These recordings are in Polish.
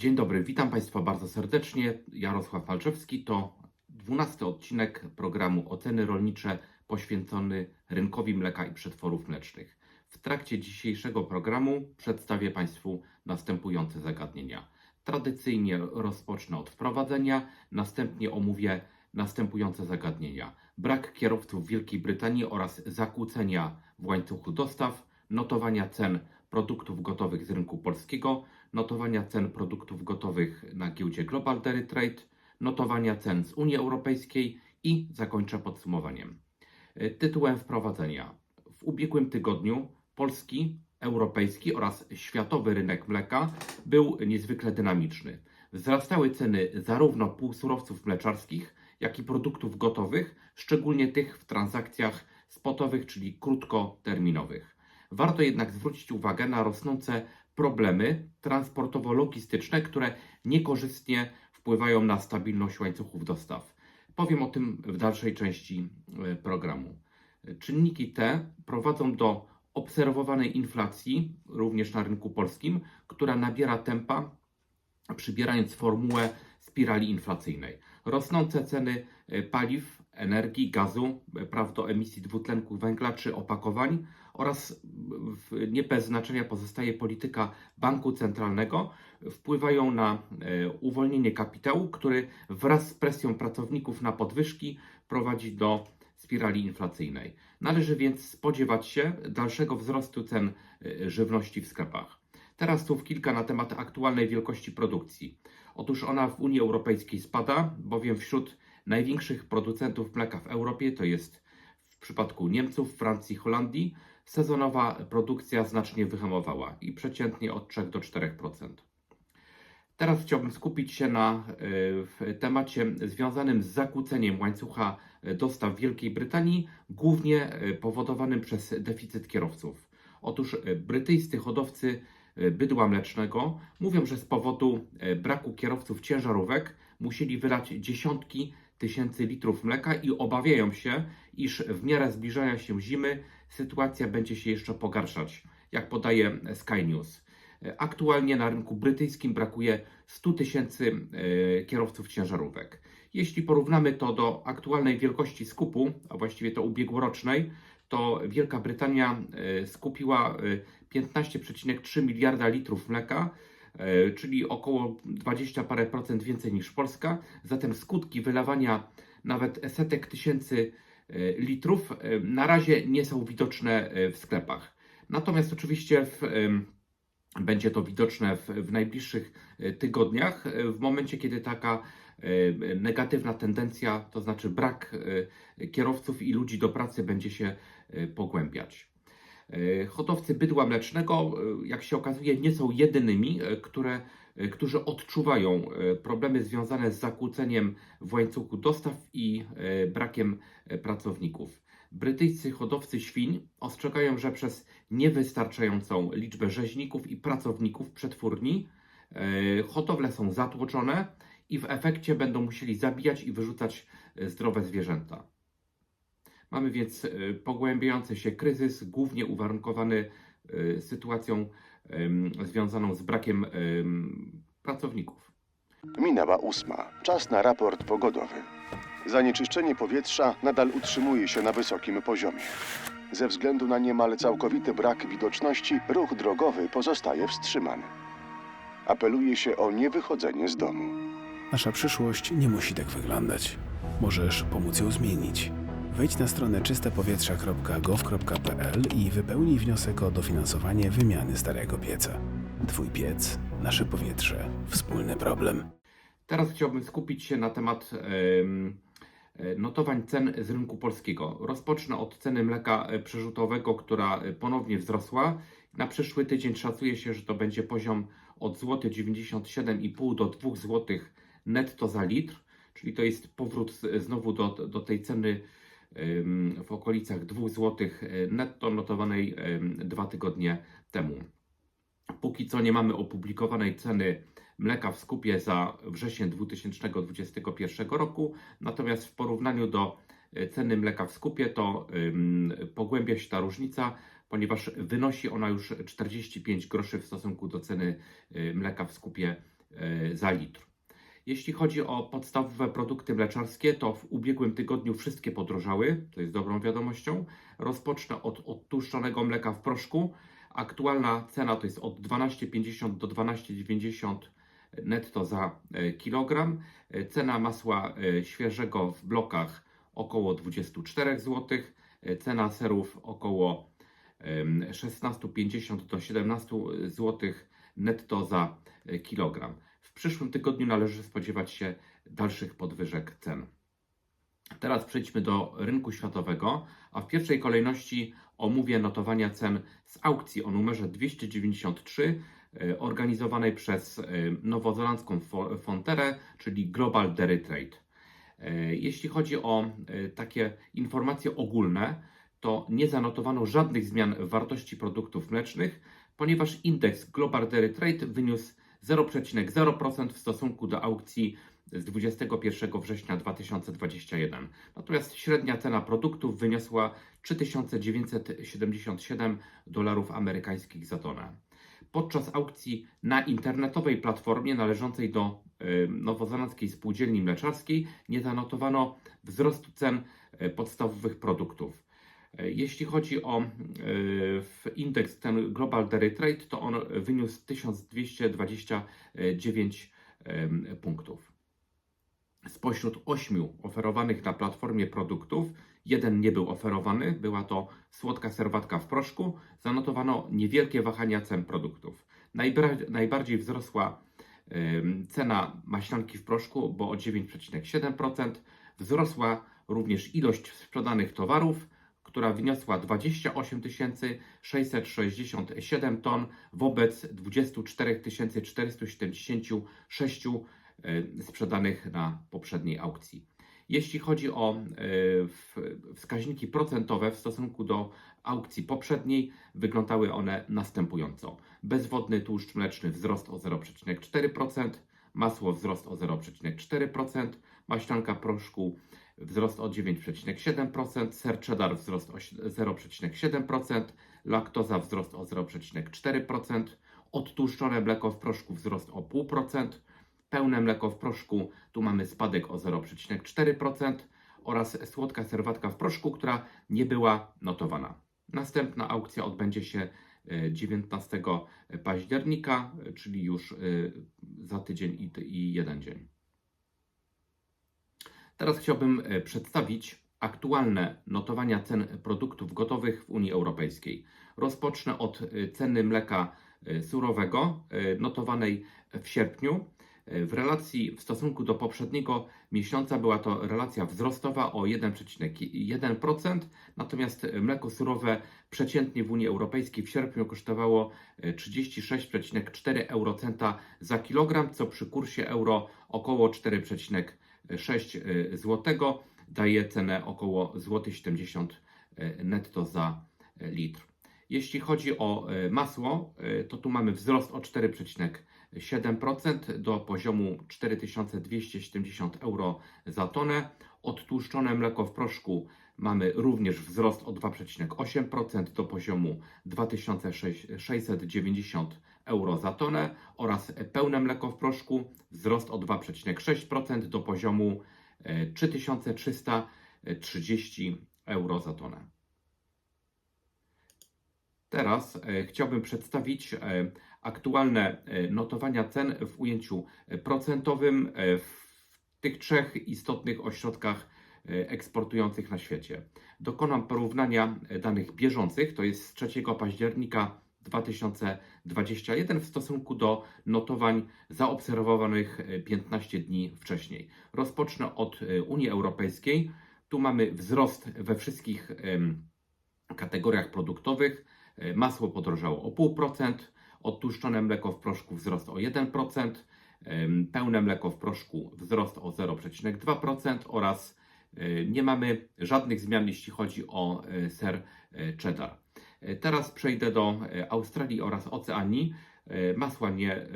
Dzień dobry, witam Państwa bardzo serdecznie. Jarosław Malczewski to 12 odcinek programu Oceny Rolnicze poświęcony rynkowi mleka i przetworów mlecznych. W trakcie dzisiejszego programu przedstawię Państwu następujące zagadnienia. Tradycyjnie rozpocznę od wprowadzenia, następnie omówię następujące zagadnienia: brak kierowców w Wielkiej Brytanii oraz zakłócenia w łańcuchu dostaw, notowania cen produktów gotowych z rynku polskiego, notowania cen produktów gotowych na giełdzie Global Dairy Trade, notowania cen z Unii Europejskiej i zakończę podsumowaniem. E, Tytułem wprowadzenia. W ubiegłym tygodniu polski, europejski oraz światowy rynek mleka był niezwykle dynamiczny. Wzrastały ceny zarówno półsurowców mleczarskich, jak i produktów gotowych, szczególnie tych w transakcjach spotowych, czyli krótkoterminowych. Warto jednak zwrócić uwagę na rosnące problemy transportowo-logistyczne, które niekorzystnie wpływają na stabilność łańcuchów dostaw. Powiem o tym w dalszej części e, programu. Czynniki te prowadzą do obserwowanej inflacji, również na rynku polskim, która nabiera tempa, przybierając formułę spirali inflacyjnej. Rosnące ceny e, paliw, energii, gazu, e, praw do emisji dwutlenku węgla czy opakowań oraz nie bez znaczenia pozostaje polityka banku centralnego, wpływają na e, uwolnienie kapitału, który wraz z presją pracowników na podwyżki prowadzi do spirali inflacyjnej. Należy więc spodziewać się dalszego wzrostu cen e, żywności w sklepach. Teraz słów kilka na temat aktualnej wielkości produkcji. Otóż ona w Unii Europejskiej spada, bowiem wśród największych producentów mleka w Europie, to jest w przypadku Niemców, Francji, Holandii, sezonowa produkcja znacznie wyhamowała i przeciętnie od 3 do 4%. Teraz chciałbym skupić się na e, temacie związanym z zakłóceniem łańcucha e, dostaw Wielkiej Brytanii, głównie e, powodowanym przez deficyt kierowców. Otóż brytyjscy hodowcy bydła mlecznego mówią, że z powodu braku kierowców ciężarówek musieli wylać dziesiątki tysięcy litrów mleka i obawiają się, iż w miarę zbliżania się zimy sytuacja będzie się jeszcze pogarszać, jak podaje Sky News. E, Aktualnie na rynku brytyjskim brakuje 100 tysięcy e, kierowców ciężarówek. Jeśli porównamy to do aktualnej wielkości skupu, a właściwie to ubiegłorocznej, to Wielka Brytania e, skupiła e, 15,3 miliarda litrów mleka, e, czyli około 20 parę procent więcej niż Polska. Zatem skutki wylewania nawet setek tysięcy e, litrów e, na razie nie są widoczne e, w sklepach. Natomiast oczywiście w, będzie to widoczne w, w najbliższych e, tygodniach, e, w momencie kiedy taka e, negatywna tendencja, to znaczy brak e, kierowców i ludzi do pracy będzie się e, pogłębiać. E, Hodowcy bydła mlecznego, e, jak się okazuje, nie są jedynymi, e, które, którzy odczuwają problemy związane z zakłóceniem w łańcuchu dostaw i brakiem pracowników. Brytyjscy hodowcy świń ostrzegają, że przez niewystarczającą liczbę rzeźników i pracowników przetwórni hodowle są zatłoczone i w efekcie będą musieli zabijać i wyrzucać zdrowe zwierzęta. Mamy więc e, pogłębiający się kryzys, głównie uwarunkowany e, sytuacją związaną z brakiem em, pracowników. Minęła ósma. Czas na raport pogodowy. Zanieczyszczenie powietrza nadal utrzymuje się na wysokim poziomie. Ze względu na niemal całkowity brak widoczności, ruch drogowy pozostaje wstrzymany. Apeluje się o niewychodzenie z domu. Nasza przyszłość nie musi tak wyglądać. Możesz pomóc ją zmienić. Wejdź na stronę czystepowietrza.gov.pl i wypełnij wniosek o dofinansowanie wymiany starego pieca. Twój piec, nasze powietrze, wspólny problem. Teraz chciałbym skupić się na temat em, e, notowań cen z rynku polskiego. Rozpocznę od ceny mleka e, przerzutowego, która e, ponownie wzrosła. Na przyszły tydzień szacuje się, że to będzie poziom od złoty 97,5 do 2 zł netto za litr, czyli to jest powrót znowu do, do tej ceny w okolicach 2 zł netto notowanej dwa tygodnie temu. Póki co nie mamy opublikowanej ceny mleka w skupie za wrzesień 2021 roku, natomiast w porównaniu do e, ceny mleka w skupie to pogłębia się ta różnica, ponieważ wynosi ona już 45 groszy w stosunku do ceny y, mleka w skupie e, za litr. Jeśli chodzi o podstawowe produkty mleczarskie, to w ubiegłym tygodniu wszystkie podrożały, to jest dobrą wiadomością. Rozpocznę od odtłuszczonego mleka w proszku. Aktualna cena to jest od 12,50 do 12,90 netto za e, kilogram. E, Cena masła e, świeżego w blokach około 24 zł. Cena serów około em, 16,50 do 17 zł netto za kilogram. W przyszłym tygodniu należy spodziewać się dalszych podwyżek cen. Teraz przejdźmy do rynku światowego, a w pierwszej kolejności omówię notowania cen z aukcji o numerze 293 e, organizowanej przez e, nowozelandzką fo- Fonterę, czyli Global Dairy Trade. E, Jeśli chodzi o takie informacje ogólne, to nie zanotowano żadnych zmian wartości produktów mlecznych, ponieważ indeks Global Dairy Trade wyniósł 0,0% w stosunku do aukcji z 21 września 2021. Natomiast średnia cena produktów wyniosła 3977 dolarów amerykańskich za tonę. Podczas aukcji na internetowej platformie należącej do nowozelandzkiej spółdzielni mleczarskiej nie zanotowano wzrostu cen y, podstawowych produktów. Y, Jeśli chodzi o w indeks ten Global Dairy Trade, to on wyniósł 1229 em, punktów. Spośród ośmiu oferowanych na platformie produktów, jeden nie był oferowany, była to słodka serwatka w proszku. Zanotowano niewielkie wahania cen produktów. Najbardziej wzrosła cena maślanki w proszku, bo o 9,7%. Wzrosła również ilość sprzedanych towarów, która wyniosła 28 667 ton wobec 24 476 e, sprzedanych na poprzedniej aukcji. Jeśli chodzi o e, wskaźniki procentowe w stosunku do aukcji poprzedniej, wyglądały one następująco. Bezwodny tłuszcz mleczny wzrost o 0,4%, masło wzrost o 0,4%, maślanka proszku wzrost o 9,7%, ser cheddar wzrost o 0,7%, laktoza wzrost o 0,4%, odtłuszczone mleko w proszku wzrost o 0,5%, pełne mleko w proszku tu mamy spadek o 0,4% oraz słodka serwatka w proszku, która nie była notowana. Następna aukcja odbędzie się e, 19 października, e, czyli już e, za tydzień i jeden dzień. Teraz chciałbym e, przedstawić aktualne notowania cen produktów gotowych w Unii Europejskiej. Rozpocznę od e, ceny mleka e, surowego notowanej w sierpniu. W relacji w stosunku do poprzedniego miesiąca była to relacja wzrostowa o 1,1%, natomiast mleko surowe przeciętnie w Unii Europejskiej w sierpniu kosztowało e, 36,4 eurocenta za kilogram, co przy kursie euro około 4,6 zł daje cenę około złoty 70 zł netto za e, litr. Jeśli chodzi o e, masło, e, to tu mamy wzrost o 4,7% do poziomu 4270 euro za tonę. Odtłuszczone mleko w proszku mamy również wzrost o 2,8% do poziomu 2690 euro za tonę oraz pełne mleko w proszku wzrost o 2,6% do poziomu e, 3330 euro za tonę. Teraz e, chciałbym przedstawić e, aktualne e, notowania cen w ujęciu e, procentowym e, w tych trzech istotnych ośrodkach e, eksportujących na świecie. Dokonam porównania e, danych bieżących, to jest z 3 października 2021 w stosunku do notowań zaobserwowanych e, 15 dni wcześniej. Rozpocznę od e, Unii Europejskiej. Tu mamy wzrost we wszystkich kategoriach produktowych. E, Masło podrożało o 0,5%, odtłuszczone mleko w proszku wzrost o 1%, em, pełne mleko w proszku wzrost o 0,2% oraz e, nie mamy żadnych zmian, jeśli chodzi o e, ser e, cheddar. Teraz przejdę do e, Australii oraz Oceanii. E, Masła nie, e,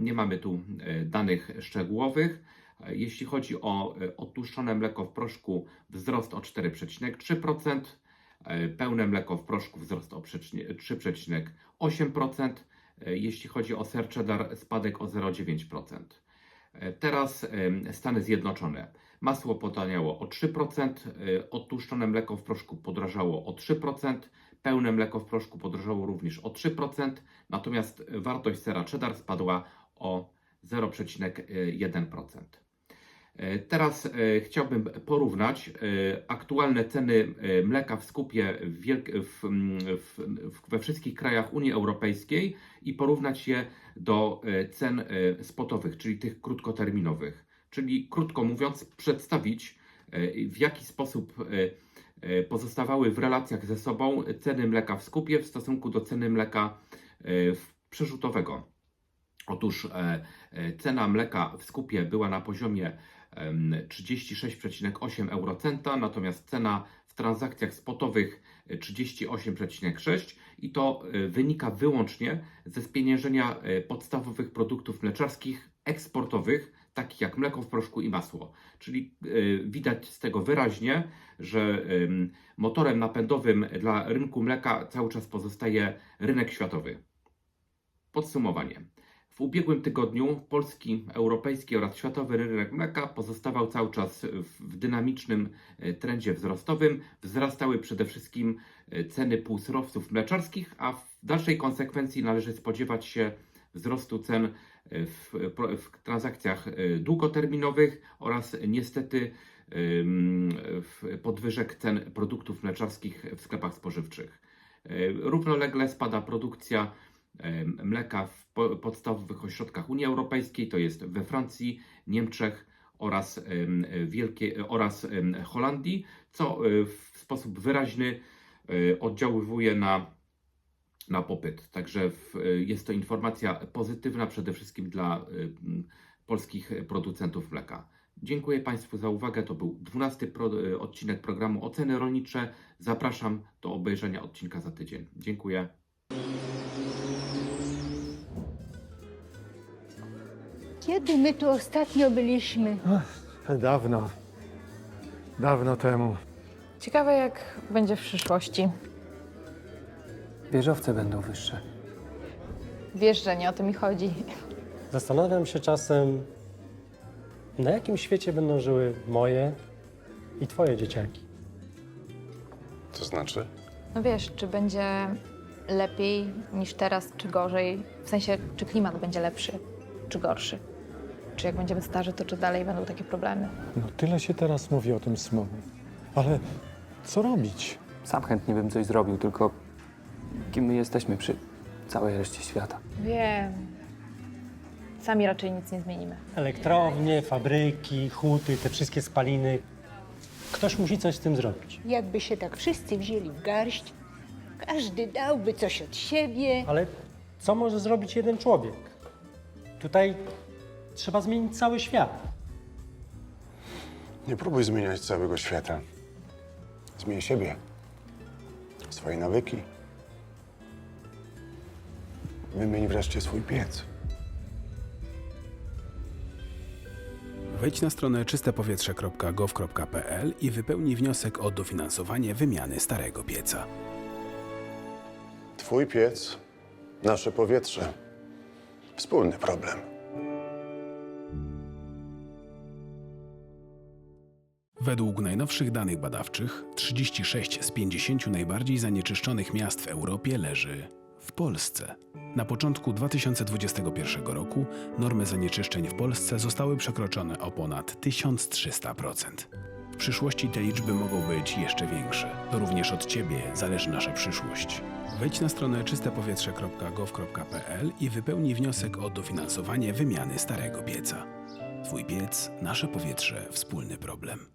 nie mamy tu danych szczegółowych. Jeśli chodzi o odtłuszczone mleko w proszku, wzrost o 4,3%, e, pełne mleko w proszku wzrost o przecznie- 3,8%, E, Jeśli chodzi o ser cheddar, spadek o 0,9%. E, Teraz Stany Zjednoczone. Masło potaniało o 3%, e, odtłuszczone mleko w proszku podrożało o 3%, pełne mleko w proszku podrożało również o 3%, natomiast wartość sera cheddar spadła o 0,1%. E, Teraz e, chciałbym porównać e, aktualne ceny mleka w skupie w w, we wszystkich krajach Unii Europejskiej i porównać je do cen spotowych, czyli tych krótkoterminowych. Czyli krótko mówiąc, przedstawić w jaki sposób pozostawały w relacjach ze sobą ceny mleka w skupie w stosunku do ceny mleka e, przerzutowego. Otóż e, e, cena mleka w skupie była na poziomie em, 36,8 eurocenta, natomiast cena w transakcjach spotowych e, 38,6 i to e, wynika wyłącznie ze spieniężenia e, podstawowych produktów mleczarskich eksportowych, takich jak mleko w proszku i masło. Czyli e, widać z tego wyraźnie, że em, motorem napędowym dla rynku mleka cały czas pozostaje rynek światowy. Podsumowanie. W ubiegłym tygodniu polski, europejski oraz światowy rynek mleka pozostawał cały czas w, dynamicznym e, trendzie wzrostowym. Wzrastały przede wszystkim e, ceny półsurowców mleczarskich, a w dalszej konsekwencji należy spodziewać się wzrostu cen w, w transakcjach e, długoterminowych oraz niestety w- podwyżek cen produktów mleczarskich w sklepach spożywczych. E, Równolegle spada produkcja mleka w po- podstawowych ośrodkach Unii Europejskiej, to jest we Francji, Niemczech oraz, Wielkie, oraz Holandii, co e, w sposób wyraźny oddziaływuje na, na popyt. Także w, e, jest to informacja pozytywna przede wszystkim dla m, polskich producentów mleka. Dziękuję Państwu za uwagę. To był 12 pro, e, odcinek programu Oceny Rolnicze. Zapraszam do obejrzenia odcinka za tydzień. Dziękuję. Kiedy my tu ostatnio byliśmy? Dawno. Dawno temu. Ciekawe, jak będzie w przyszłości. Wieżowce będą wyższe. Wiesz, że nie o to mi chodzi. Zastanawiam się czasem, na jakim świecie będą żyły moje i twoje dzieciaki. To znaczy? No wiesz, czy będzie lepiej niż teraz, czy gorzej? W sensie, czy klimat będzie lepszy, czy gorszy? Czy jak będziemy starzy, to czy dalej będą takie problemy? No tyle się teraz mówi o tym smogu. Ale co robić? Sam chętnie bym coś zrobił, tylko kim my jesteśmy przy całej reszcie świata? Wiem. Sami raczej nic nie zmienimy. Elektrownie, fabryki, huty, te wszystkie spaliny. Ktoś musi coś z tym zrobić. Jakby się tak wszyscy wzięli w garść, każdy dałby coś od siebie. Ale co może zrobić jeden człowiek? Tutaj trzeba zmienić cały świat. Nie próbuj zmieniać całego świata. Zmień siebie, swoje nawyki. Wymień wreszcie swój piec. Wejdź na stronę czystepowietrze.gov.pl i wypełnij wniosek o dofinansowanie wymiany starego pieca. Twój piec, nasze powietrze. Wspólny problem. Według najnowszych danych badawczych 36 z 50 najbardziej zanieczyszczonych miast w Europie leży w Polsce. Na początku 2021 roku normy zanieczyszczeń w Polsce zostały przekroczone o ponad 1300%. W przyszłości te liczby mogą być jeszcze większe. To również od Ciebie zależy nasza przyszłość. Wejdź na stronę czystepowietrze.gov.pl i wypełnij wniosek o dofinansowanie wymiany starego pieca. Twój piec, nasze powietrze, wspólny problem.